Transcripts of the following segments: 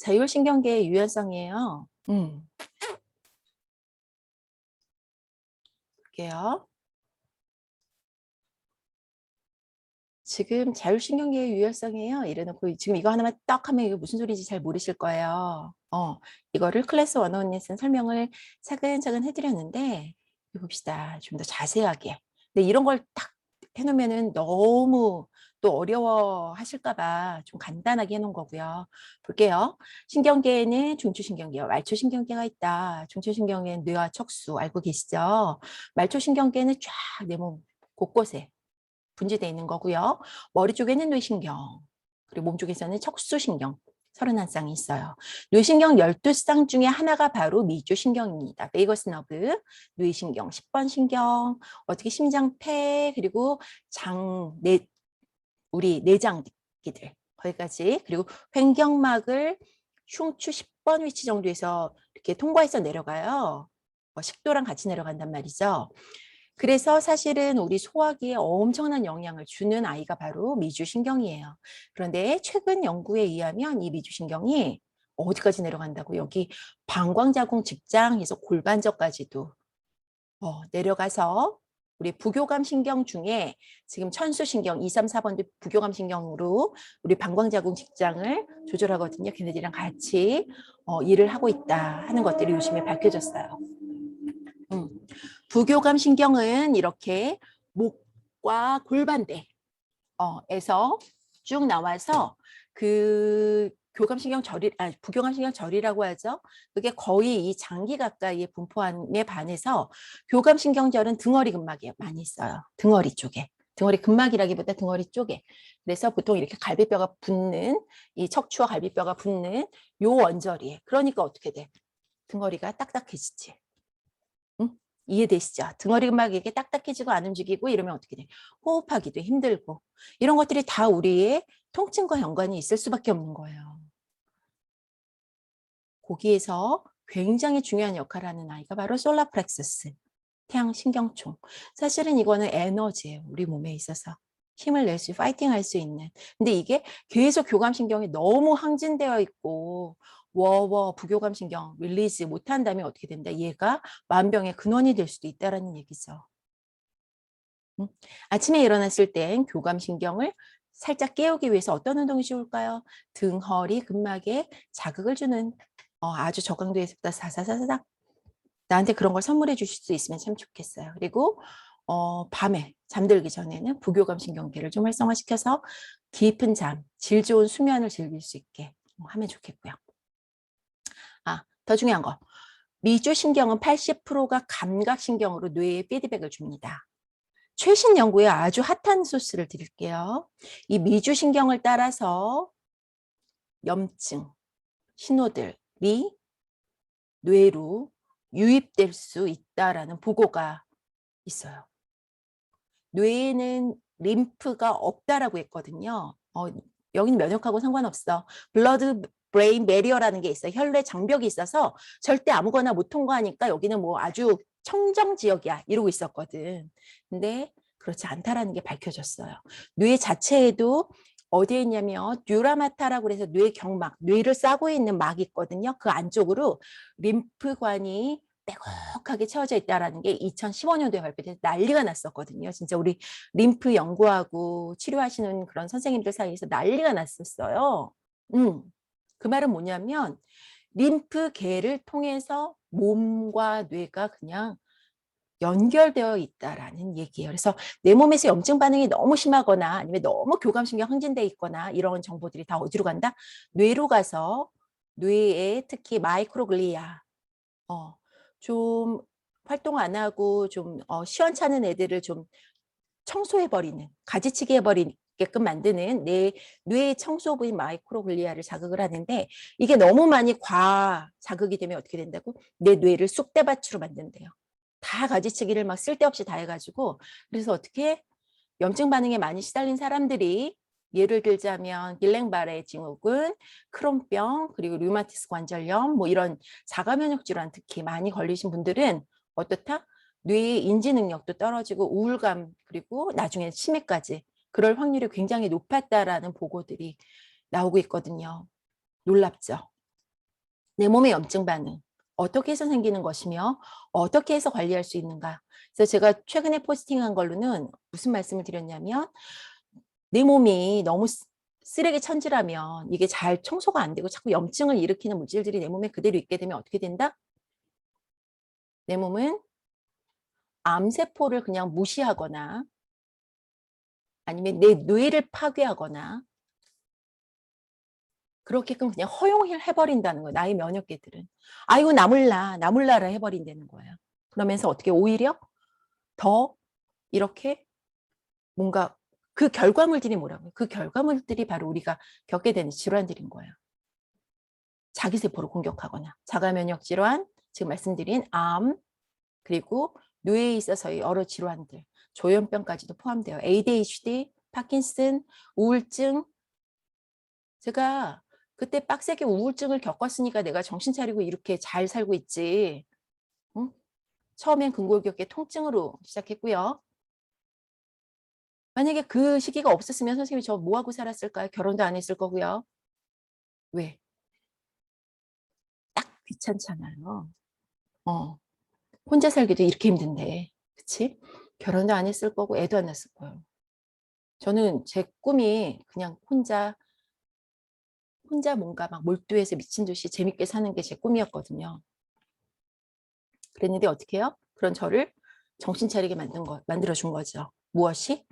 자율신경계의 유연성이에요. 음. 볼게요. 지금 자율신경계의 유연성이에요. 이래놓고 지금 이거 하나만 딱 하면 이게 무슨 소리인지 잘 모르실 거예요. 어, 이거를 클래스 101에서는 설명을 차근차근 해드렸는데 이거 봅시다. 좀 더 자세하게. 근데 이런 걸 딱 해놓으면은 너무 또 어려워 하실까봐 좀 간단하게 해놓은 거고요. 볼게요. 신경계에는 중추신경계와 말초신경계가 있다. 중추신경계는 뇌와 척수 알고 계시죠? 말초신경계는 쫙 내 몸 곳곳에 분지되어 있는 거고요. 머리 쪽에는 뇌신경, 그리고 몸 쪽에서는 척수신경 31쌍이 있어요. 뇌신경 12쌍 중에 하나가 바로 미주신경입니다. 베이거스 너브, 뇌신경, 10번 신경, 어떻게 심장, 폐, 그리고 장, 내, 우리 내장기들 거기까지 그리고 횡격막을 흉추 10번 위치 정도에서 이렇게 통과해서 내려가요. 어, 식도랑 같이 내려간단 말이죠. 그래서 사실은 우리 소화기에 엄청난 영향을 주는 아이가 바로 미주신경이에요. 그런데 최근 연구에 의하면 이 미주신경이 어디까지 내려간다고 여기 방광자궁 직장에서 골반저까지도 어, 내려가서 우리 부교감 신경 중에 지금 천수 신경 2, 3, 4번도 부교감 신경으로 우리 방광자궁 직장을 조절하거든요. 걔네들이랑 같이 어, 일을 하고 있다 하는 것들이 요즘에 밝혀졌어요. 음. 부교감 신경은 이렇게 목과 골반대 어, 에서 쭉 나와서 그 교감신경 절이 아 부교감신경 절이라고 하죠. 그게 거의 이 장기 가까이에 분포함에 반해서 교감신경절은 등어리 근막에 많이 있어요. 등어리 쪽에. 등어리 근막이라기보다 등어리 쪽에. 그래서 보통 이렇게 갈비뼈가 붙는 이 척추와 갈비뼈가 붙는 요 원절이에. 그러니까 어떻게 돼? 등어리가 딱딱해지지. 응? 이해되시죠? 등어리 근막이 이렇게 딱딱해지고 안 움직이고 이러면 어떻게 돼? 호흡하기도 힘들고 이런 것들이 다 우리의 통증과 연관이 있을 수밖에 없는 거예요. 거기에서 굉장히 중요한 역할을 하는 아이가 바로 솔라플렉서스, 태양신경총. 사실은 이거는 에너지예요. 우리 몸에 있어서. 힘을 낼 수, 파이팅 할 수 있는. 근데 이게 계속 교감신경이 너무 항진되어 있고 워워 부교감신경 릴리즈 못한다면 어떻게 된다? 얘가 만병의 근원이 될 수도 있다라는 얘기죠. 음? 아침에 일어났을 땐 교감신경을 살짝 깨우기 위해서 어떤 운동이 좋을까요? 등, 허리, 근막에 자극을 주는 어, 아주 저강도에서부터 사사사사삭 나한테 그런 걸 선물해 주실 수 있으면 참 좋겠어요. 그리고 어, 밤에 잠들기 전에는 부교감 신경계를 좀 활성화시켜서 깊은 잠, 질 좋은 수면을 즐길 수 있게 하면 좋겠고요. 아, 더 중요한 거. 미주신경은 80%가 감각신경으로 뇌에 피드백을 줍니다. 최신 연구에 아주 핫한 소스를 드릴게요. 이 미주신경을 따라서 염증, 신호들이 뇌로 유입될 수 있다라는 보고가 있어요. 뇌에는 림프가 없다라고 했거든요. 어, 여기는 면역하고 상관없어. 블러드 브레인 메리어라는 게 있어요. 혈내 장벽이 있어서 절대 아무거나 못 통과하니까 여기는 뭐 아주 청정 지역이야 이러고 있었거든. 근데 그렇지 않다라는 게 밝혀졌어요. 뇌 자체에도 어디에 있냐면 듀라마타라고 그래서 뇌 경막, 뇌를 싸고 있는 막이 있거든요. 그 안쪽으로 림프관이 빼곡하게 채워져 있다라는 게 2015년도에 발표돼서 난리가 났었거든요. 진짜 우리 림프 연구하고 치료하시는 그런 선생님들 사이에서 난리가 났었어요. 음, 그 말은 뭐냐면 림프계를 통해서 몸과 뇌가 그냥 연결되어 있다라는 얘기예요. 그래서 내 몸에서 염증 반응이 너무 심하거나 아니면 너무 교감신경 항진돼 있거나 이런 정보들이 다 어디로 간다? 뇌로 가서 뇌에 특히 마이크로글리아 어, 좀 활동 안 하고 좀 어, 시원찮은 애들을 좀 청소해 버리는 가지치기 해 버리게끔 만드는 내뇌 청소 부인 마이크로글리아를 자극을 하는데 이게 너무 많이 과 자극이 되면 어떻게 된다고 내 뇌를 쑥대밭으로 만든대요. 다 가지치기를 막 쓸데없이 다 해가지고 그래서 어떻게 염증 반응에 많이 시달린 사람들이 예를 들자면 길랭바레 증후군, 크론병, 그리고 류마티스 관절염 뭐 이런 자가 면역 질환 특히 많이 걸리신 분들은 어떻다? 뇌의 인지 능력도 떨어지고 우울감 그리고 나중에 치매까지 그럴 확률이 굉장히 높았다라는 보고들이 나오고 있거든요. 놀랍죠? 내 몸의 염증 반응 어떻게 해서 생기는 것이며 어떻게 해서 관리할 수 있는가. 그래서 제가 최근에 포스팅한 걸로는 무슨 말씀을 드렸냐면 내 몸이 너무 쓰- 쓰레기 천지라면 이게 잘 청소가 안 되고 자꾸 염증을 일으키는 물질들이 내 몸에 그대로 있게 되면 어떻게 된다? 내 몸은 암세포를 그냥 무시하거나 아니면 내 뇌를 파괴하거나 그렇게끔 그냥 허용해버린다는 거예요. 나의 면역계들은. 아이고 나 몰라 나 몰라라 해버린다는 거예요. 그러면서 어떻게 오히려 더 이렇게 뭔가 그 결과물들이 뭐라고요? 그 결과물들이 바로 우리가 겪게 되는 질환들인 거예요. 자기세포를 공격하거나 자가면역 질환, 지금 말씀드린 암, 그리고 뇌에 있어서의 여러 질환들, 조현병까지도 포함돼요. ADHD, 파킨슨, 우울증. 제가 그때 빡세게 우울증을 겪었으니까 내가 정신 차리고 이렇게 잘 살고 있지. 응? 처음엔 근골격계 통증으로 시작했고요. 만약에 그 시기가 없었으면 선생님이 저 뭐하고 살았을까요? 결혼도 안 했을 거고요. 왜? 딱 귀찮잖아요. 어. 혼자 살기도 이렇게 힘든데. 그치? 결혼도 안 했을 거고 애도 안 낳았을 거예요. 저는 제 꿈이 그냥 혼자 혼자 뭔가 막 몰두해서 미친 듯이 재밌게 사는 게 제 꿈이었거든요. 그랬는데 어떻게 해요? 그런 저를 정신 차리게 만든 거, 만들어 준 거죠. 무엇이?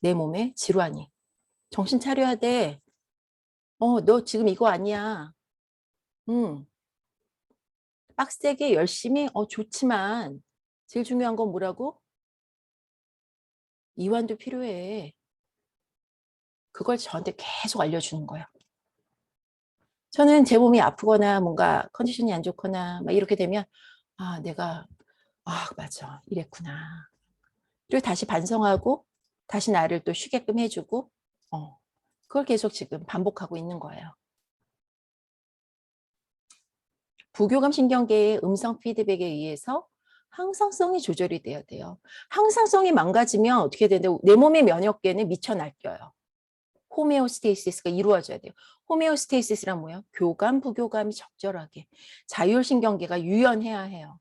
내 몸에 질환이. 정신 차려야 돼. 어, 너 지금 이거 아니야. 음. 빡세게 열심히 어 좋지만 제일 중요한 건 뭐라고? 이완도 필요해. 그걸 저한테 계속 알려주는 거예요. 저는 제 몸이 아프거나 뭔가 컨디션이 안 좋거나 막 이렇게 되면 아 내가 아 맞아 이랬구나. 그리고 다시 반성하고 다시 나를 또 쉬게끔 해주고 어 그걸 계속 지금 반복하고 있는 거예요. 부교감 신경계의 음성 피드백에 의해서 항상성이 조절이 돼야 돼요. 항상성이 망가지면 어떻게 되는데 내 몸의 면역계는 미쳐 날뛰어요. 호메오스테이시스가 이루어져야 돼요. 호메오스테이시스란 뭐예요? 교감, 부교감이 적절하게. 자율신경계가 유연해야 해요.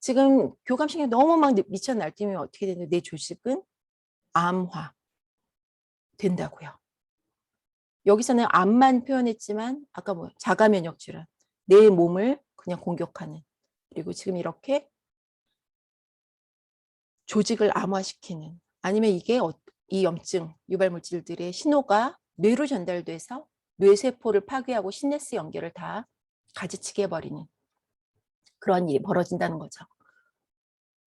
지금 교감신경 너무 막 미쳐 날뛰면 어떻게 되는데 내 조직은 암화 된다고요. 여기서는 암만 표현했지만 아까 뭐 자가 면역 질환, 내 몸을 그냥 공격하는 그리고 지금 이렇게 조직을 암화시키는 아니면 이게 어- 이 염증 유발 물질들의 신호가 뇌로 전달돼서 뇌세포를 파괴하고 시내스 연결을 다 가지치게 해버리는 그런 일이 벌어진다는 거죠.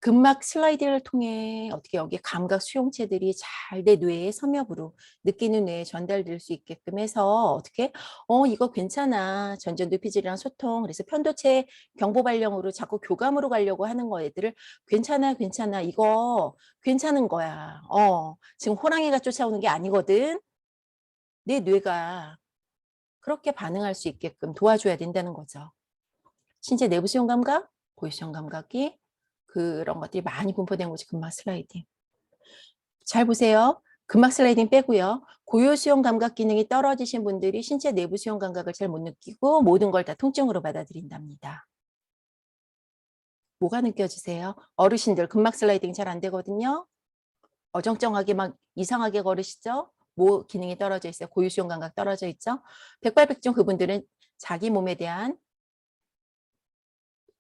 근막 슬라이딩을 통해 어떻게 여기 감각 수용체들이 잘 내 뇌의 섬엽으로 느끼는 뇌에 전달될 수 있게끔 해서 어떻게 어 이거 괜찮아. 전전 뇌피질이랑 소통. 그래서 편도체 경보 발령으로 자꾸 교감으로 가려고 하는 거 애들을 괜찮아 괜찮아. 이거 괜찮은 거야. 어 지금 호랑이가 쫓아오는 게 아니거든. 내 뇌가 그렇게 반응할 수 있게끔 도와줘야 된다는 거죠. 신체 내부 수용 감각 고유 수용 감각이 그런 것들이 많이 분포된 곳이 근막 슬라이딩. 잘 보세요. 근막 슬라이딩 빼고요. 고요 수용 감각 기능이 떨어지신 분들이 신체 내부 수용 감각을 잘 못 느끼고 모든 걸 다 통증으로 받아들인답니다. 뭐가 느껴지세요? 어르신들 근막 슬라이딩 잘 안 되거든요. 어정쩡하게 막 이상하게 걸으시죠? 뭐 기능이 떨어져 있어요? 고유 수용 감각 떨어져 있죠? 백발백중 그분들은 자기 몸에 대한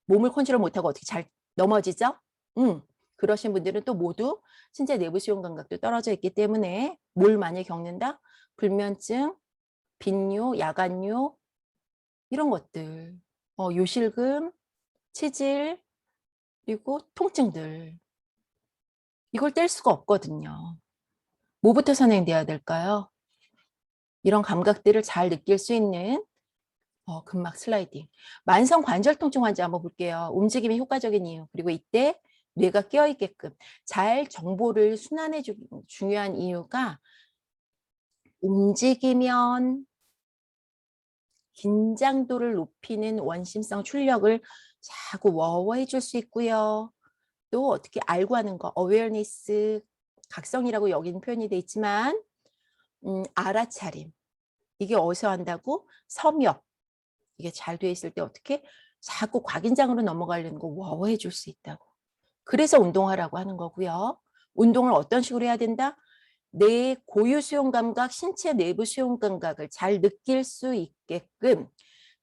몸을 컨트롤 못하고 어떻게 잘 넘어지죠? 음, 그러신 분들은 또 모두 신체 내부 수용 감각도 떨어져 있기 때문에 뭘 많이 겪는다? 불면증, 빈뇨, 야간뇨 이런 것들, 어, 요실금, 치질 그리고 통증들 이걸 뗄 수가 없거든요. 뭐부터 선행돼야 될까요? 이런 감각들을 잘 느낄 수 있는 어, 근막 슬라이딩. 만성 관절 통증 환자 한번 볼게요. 움직임이 효과적인 이유. 그리고 이때 뇌가 깨어 있게끔 잘 정보를 순환해 주기 중요한 이유가 움직이면 긴장도를 높이는 원심성 출력을 자꾸 워워해 줄 수 있고요. 또 어떻게 알고 하는 거, awareness, 각성이라고 여기는 표현이 돼 있지만 음, 알아차림. 이게 어디서 한다고? 섬역, 이게 잘 돼 있을 때 어떻게 자꾸 곽인장으로 넘어가려는 거 워워해 줄 수 있다고. 그래서 운동하라고 하는 거고요. 운동을 어떤 식으로 해야 된다? 내 고유 수용 감각, 신체 내부 수용 감각을 잘 느낄 수 있게끔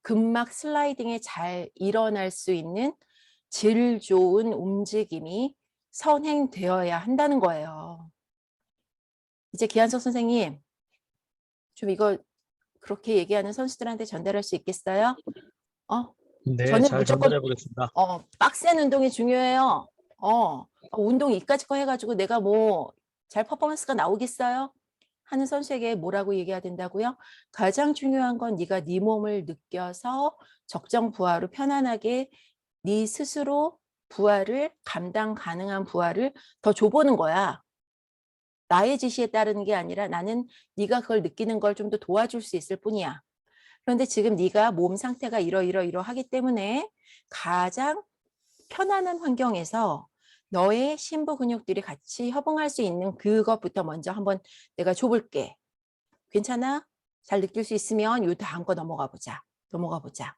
근막 슬라이딩에 잘 일어날 수 있는 질 좋은 움직임이 선행되어야 한다는 거예요. 이제 기한석 선생님, 좀 이거 그렇게 얘기하는 선수들한테 전달할 수 있겠어요? 어, 네, 저는 잘 무조건- 전달해 보겠습니다. 어, 빡센 운동이 중요해요. 어, 운동 이까짓 거 해가지고 내가 뭐 잘 퍼포먼스가 나오겠어요? 하는 선수에게 뭐라고 얘기해야 된다고요? 가장 중요한 건 네가 네 몸을 느껴서 적정 부하로 편안하게 네 스스로 부하를 감당 가능한 부하를 더 줘보는 거야. 나의 지시에 따르는 게 아니라 나는 네가 그걸 느끼는 걸 좀 더 도와줄 수 있을 뿐이야. 그런데 지금 네가 몸 상태가 이러이러이러하기 때문에 가장 편안한 환경에서 너의 심부 근육들이 같이 협응할 수 있는 그것부터 먼저 한번 내가 줘볼게. 괜찮아? 잘 느낄 수 있으면 요 다음 거 넘어가 보자. 넘어가 보자.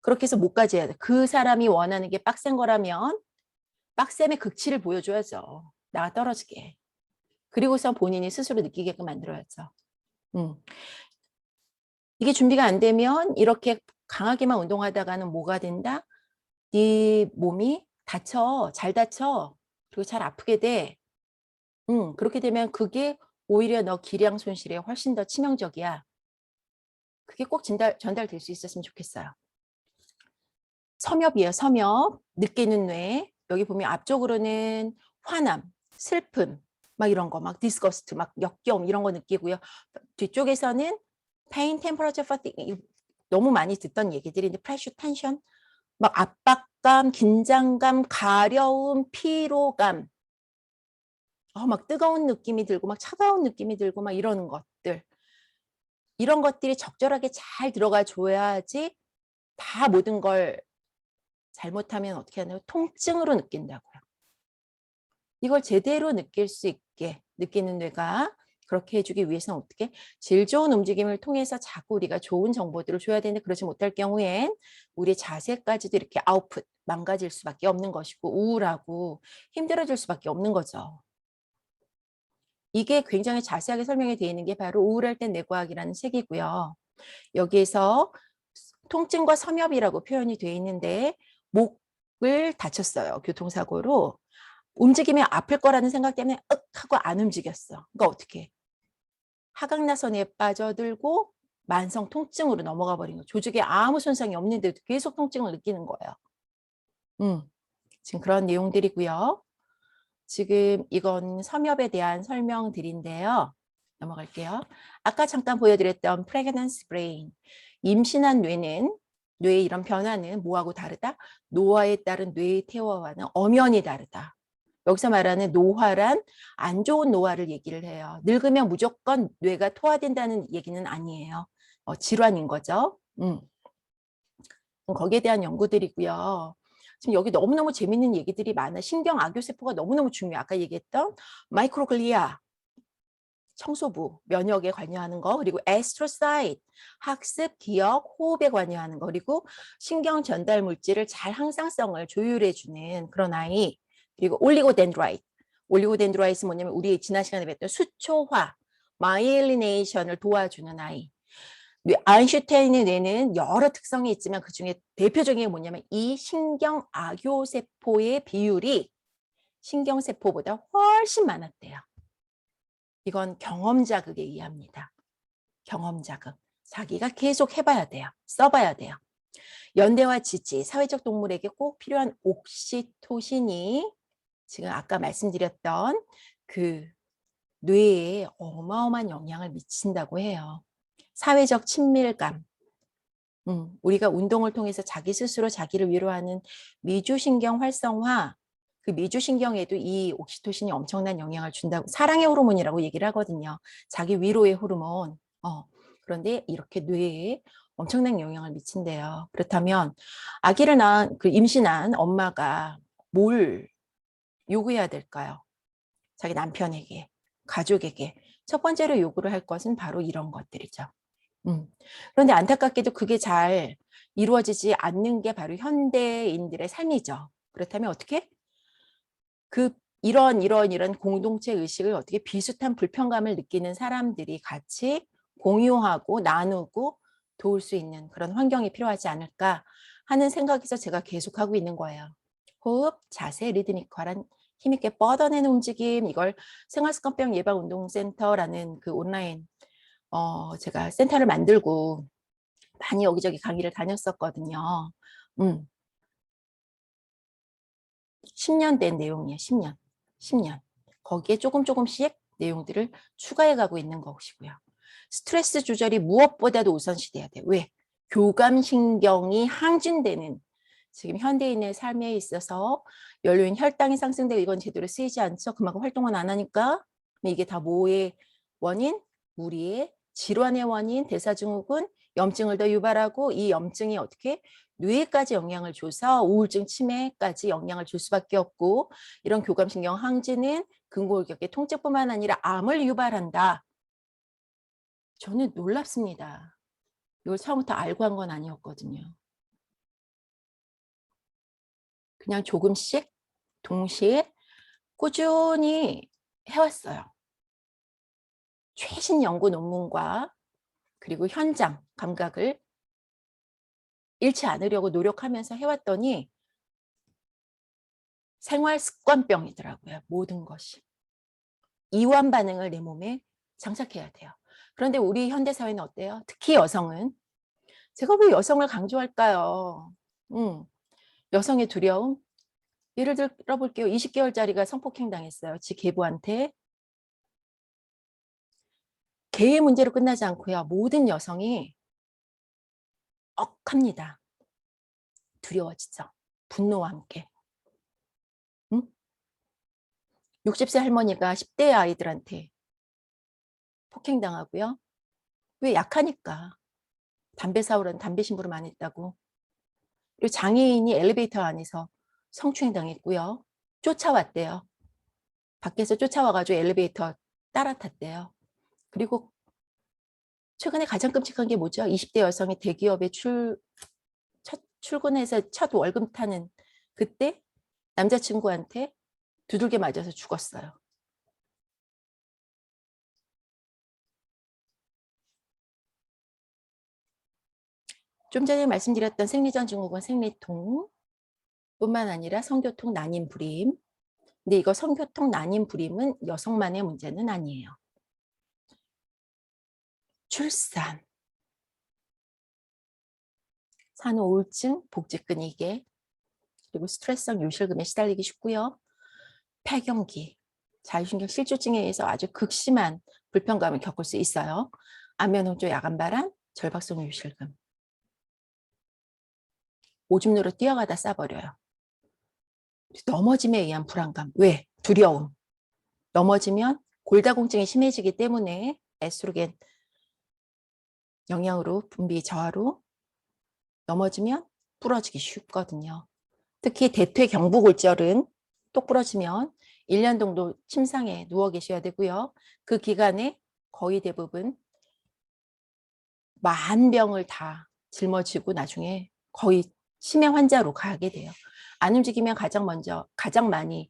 그렇게 해서 못까지 해야 돼. 그 사람이 원하는 게 빡센 거라면 빡셈의 극치를 보여줘야죠. 나가 떨어지게. 그리고서 본인이 스스로 느끼게끔 만들어야죠. 음. 이게 준비가 안 되면 이렇게 강하게만 운동하다가는 뭐가 된다? 네 몸이 다쳐, 잘 다쳐, 그리고 잘 아프게 돼. 음, 그렇게 되면 그게 오히려 너 기량 손실에 훨씬 더 치명적이야. 그게 꼭 전달, 전달될 수 있었으면 좋겠어요. 섬엽이에요, 섬엽. 느끼는 뇌. 여기 보면 앞쪽으로는 화남, 슬픔, 막 이런 거, 막 디스커스트, 막 역겨움 이런 거 느끼고요. 뒤쪽에서는 pain, temperature, fatigue 이- 너무 많이 듣던 얘기들인데 pressure, tension, 막 압박감, 긴장감, 가려움, 피로감, 어, 막 뜨거운 느낌이 들고 막 차가운 느낌이 들고 막 이러는 것들. 이런 것들이 적절하게 잘 들어가 줘야지 다 모든 걸 잘못하면 어떻게 하나요? 통증으로 느낀다고요. 이걸 제대로 느낄 수 있게 느끼는 뇌가 그렇게 해주기 위해서는 어떻게 질 좋은 움직임을 통해서 자꾸 우리가 좋은 정보들을 줘야 되는데 그러지 못할 경우엔 우리 자세까지도 이렇게 아웃풋 망가질 수밖에 없는 것이고 우울하고 힘들어질 수밖에 없는 거죠. 이게 굉장히 자세하게 설명이 되어 있는 게 바로 우울할 땐 뇌과학이라는 책이고요. 여기에서 통증과 섬엽이라고 표현이 되어 있는데 목을 다쳤어요. 교통사고로. 움직이면 아플 거라는 생각 때문에 윽 하고 안 움직였어. 그러니까 어떻게? 하강나선에 빠져들고 만성 통증으로 넘어가 버린 거. 조직에 아무 손상이 없는데도 계속 통증을 느끼는 거예요. 음, 지금 그런 내용들이고요. 지금 이건 섬엽에 대한 설명들인데요. 넘어갈게요. 아까 잠깐 보여드렸던 pregnancy brain. 임신한 뇌는 뇌의 이런 변화는 뭐하고 다르다? 노화에 따른 뇌의 퇴화와는 엄연히 다르다. 여기서 말하는 노화란 안 좋은 노화를 얘기를 해요. 늙으면 무조건 뇌가 토화된다는 얘기는 아니에요. 어, 질환인 거죠. 음. 거기에 대한 연구들이고요. 지금 여기 너무너무 재밌는 얘기들이 많아. 신경 악교세포가 너무너무 중요해. 아까 얘기했던 마이크로글리아, 청소부, 면역에 관여하는 거, 그리고 에스트로사이트, 학습, 기억, 호흡에 관여하는 거, 그리고 신경 전달 물질을 잘 항상성을 조율해주는 그런 아이, 그리고 올리고덴드라이트. 올리고덴드라이트는 뭐냐면 우리 지난 시간에 뵀던 수초화, 마이엘리네이션을 도와주는 아이. 뇌- 아인슈타인의 뇌는 여러 특성이 있지만 그 중에 대표적인 게 뭐냐면 이 신경 악요세포의 비율이 신경세포보다 훨씬 많았대요. 이건 경험 자극에 의합니다. 경험 자극. 자기가 계속 해봐야 돼요. 써봐야 돼요. 연대와 지지, 사회적 동물에게 꼭 필요한 옥시토신이 지금 아까 말씀드렸던 그 뇌에 어마어마한 영향을 미친다고 해요. 사회적 친밀감. 음, 우리가 운동을 통해서 자기 스스로 자기를 위로하는 미주신경 활성화, 그 미주신경에도 이 옥시토신이 엄청난 영향을 준다고, 사랑의 호르몬이라고 얘기를 하거든요. 자기 위로의 호르몬. 어, 그런데 이렇게 뇌에 엄청난 영향을 미친대요. 그렇다면 아기를 낳은, 그 임신한 엄마가 뭘 요구해야 될까요? 자기 남편에게, 가족에게. 첫 번째로 요구를 할 것은 바로 이런 것들이죠. 음. 그런데 안타깝게도 그게 잘 이루어지지 않는 게 바로 현대인들의 삶이죠. 그렇다면 어떻게? 그 이런 이런 이런 공동체 의식을 어떻게 비슷한 불편감을 느끼는 사람들이 같이 공유하고 나누고 도울 수 있는 그런 환경이 필요하지 않을까 하는 생각에서 제가 계속하고 있는 거예요. 호흡, 자세, 리드미컬한 힘있게 뻗어내는 움직임 이걸 생활습관병 예방운동센터라는 그 온라인 어 제가 센터를 만들고 많이 여기저기 강의를 다녔었거든요. 음. 10년 된 내용이에요. 10년. 10년. 거기에 조금 조금씩 내용들을 추가해 가고 있는 것이고요. 스트레스 조절이 무엇보다도 우선시 돼야 돼. 왜? 교감신경이 항진되는 지금 현대인의 삶에 있어서 연료인 혈당이 상승되고 이건 제대로 쓰이지 않죠. 그만큼 활동을 안 하니까 이게 다 뭐의 원인? 무리의 질환의 원인, 대사증후군, 염증을 더 유발하고 이 염증이 어떻게 뇌까지 영향을 줘서 우울증 치매까지 영향을 줄 수밖에 없고 이런 교감신경 항진은 근골격계 통증뿐만 아니라 암을 유발한다. 저는 놀랍습니다. 이걸 처음부터 알고 한 건 아니었거든요. 그냥 조금씩 동시에 꾸준히 해왔어요. 최신 연구 논문과 그리고 현장 감각을 잃지 않으려고 노력하면서 해왔더니 생활 습관병이더라고요. 모든 것이. 이완 반응을 내 몸에 장착해야 돼요. 그런데 우리 현대 사회는 어때요? 특히 여성은 제가 왜 여성을 강조할까요? 음, 여성의 두려움. 예를 들어 볼게요. 20개월짜리가 성폭행 당했어요. 지 계부한테. 개의 문제로 끝나지 않고요. 모든 여성이 억합니다. 두려워지죠. 분노와 함께. 응? 60세 할머니가 10대 아이들한테 폭행당하고요. 왜 약하니까. 담배 사오라는 담배 심부름 안 했다고. 장애인이 엘리베이터 안에서 성추행 당했고요. 쫓아왔대요. 밖에서 쫓아와가지고 엘리베이터 따라 탔대요. 그리고 최근에 가장 끔찍한 게 뭐죠? 20대 여성이 대기업에 출, 첫 출근해서 첫 월급 타는 그때 남자친구한테 두들겨 맞아서 죽었어요. 좀 전에 말씀드렸던 생리전 증후군 생리통 뿐만 아니라 성교통 난임 불임 근데 이거 성교통 난임 불임은 여성만의 문제는 아니에요. 출산, 산후 우울증, 복직근 이계, 그리고 스트레스성 요실금에 시달리기 쉽고요. 폐경기, 자율신경 실조증에 의해서 아주 극심한 불편감을 겪을 수 있어요. 안면홍조 야간바람, 절박성 요실금. 오줌누로 뛰어가다 싸버려요. 넘어짐에 의한 불안감. 왜? 두려움. 넘어지면 골다공증이 심해지기 때문에 에스트로겐 영향으로 분비 저하로 넘어지면 부러지기 쉽거든요. 특히 대퇴 경부골절은 똑 부러지면 1년 정도 침상에 누워 계셔야 되고요. 그 기간에 거의 대부분 만 병을 다 짊어지고 나중에 거의 치매 환자로 가게 돼요. 안 움직이면 가장 먼저 가장 많이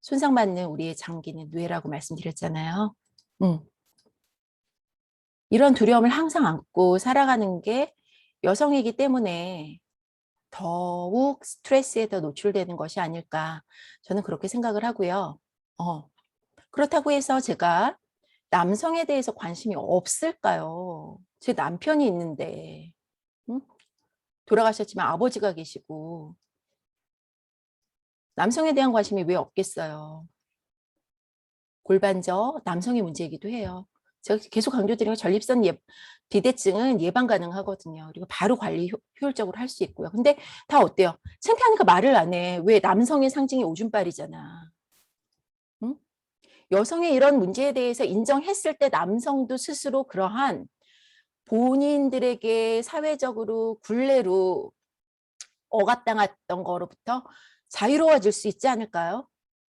손상받는 우리의 장기는 뇌라고 말씀드렸잖아요. 음. 이런 두려움을 항상 안고 살아가는 게 여성이기 때문에 더욱 스트레스에 더 노출되는 것이 아닐까 저는 그렇게 생각을 하고요. 어. 그렇다고 해서 제가 남성에 대해서 관심이 없을까요? 제 남편이 있는데 응? 돌아가셨지만 아버지가 계시고 남성에 대한 관심이 왜 없겠어요? 골반저 남성의 문제이기도 해요. 제가 계속 강조드리는 건 전립선 예, 비대증은 예방 가능하거든요. 그리고 바로 관리 효, 효율적으로 할 수 있고요. 근데 다 어때요? 창피하니까 말을 안 해. 왜 남성의 상징이 오줌빨이잖아. 응? 여성의 이런 문제에 대해서 인정했을 때 남성도 스스로 그러한 본인들에게 사회적으로 굴레로 억압당했던 거로부터 자유로워질 수 있지 않을까요?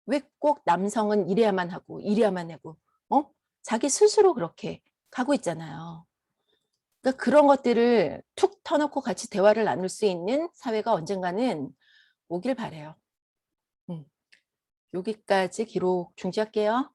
왜 꼭 남성은 이래야만 하고 이래야만 하고 어? 자기 스스로 그렇게 가고 있잖아요. 그러니까 그런 것들을 툭 터놓고 같이 대화를 나눌 수 있는 사회가 언젠가는 오길 바래요. 음. 여기까지 기록 중지할게요.